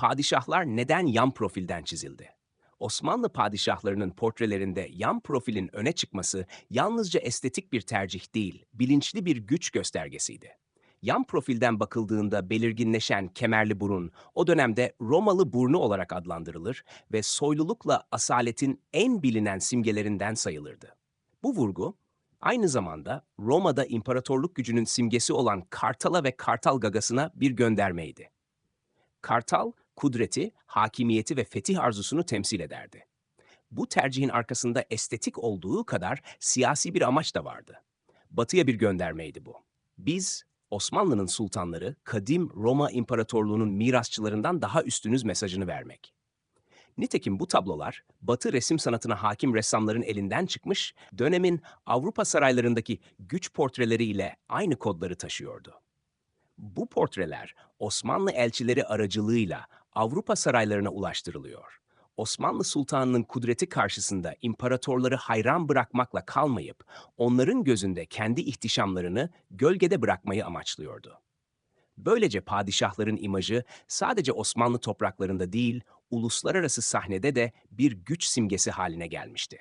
Padişahlar neden yan profilden çizildi? Osmanlı padişahlarının portrelerinde yan profilin öne çıkması yalnızca estetik bir tercih değil, bilinçli bir güç göstergesiydi. Yan profilden bakıldığında belirginleşen kemerli burun o dönemde Romalı burnu olarak adlandırılır ve soylulukla asaletin en bilinen simgelerinden sayılırdı. Bu vurgu aynı zamanda Roma'da imparatorluk gücünün simgesi olan kartala ve kartal gagasına bir göndermeydi. Kartal, kudreti, hakimiyeti ve fetih arzusunu temsil ederdi. Bu tercihin arkasında estetik olduğu kadar siyasi bir amaç da vardı. Batıya bir göndermeydi bu. Biz, Osmanlı'nın sultanları, kadim Roma İmparatorluğu'nun mirasçılarından daha üstünüz mesajını vermek. Nitekim bu tablolar, Batı resim sanatına hakim ressamların elinden çıkmış, dönemin Avrupa saraylarındaki güç portreleriyle aynı kodları taşıyordu. Bu portreler Osmanlı elçileri aracılığıyla Avrupa saraylarına ulaştırılıyor. Osmanlı Sultanı'nın kudreti karşısında imparatorları hayran bırakmakla kalmayıp onların gözünde kendi ihtişamlarını gölgede bırakmayı amaçlıyordu. Böylece padişahların imajı sadece Osmanlı topraklarında değil, uluslararası sahnede de bir güç simgesi haline gelmişti.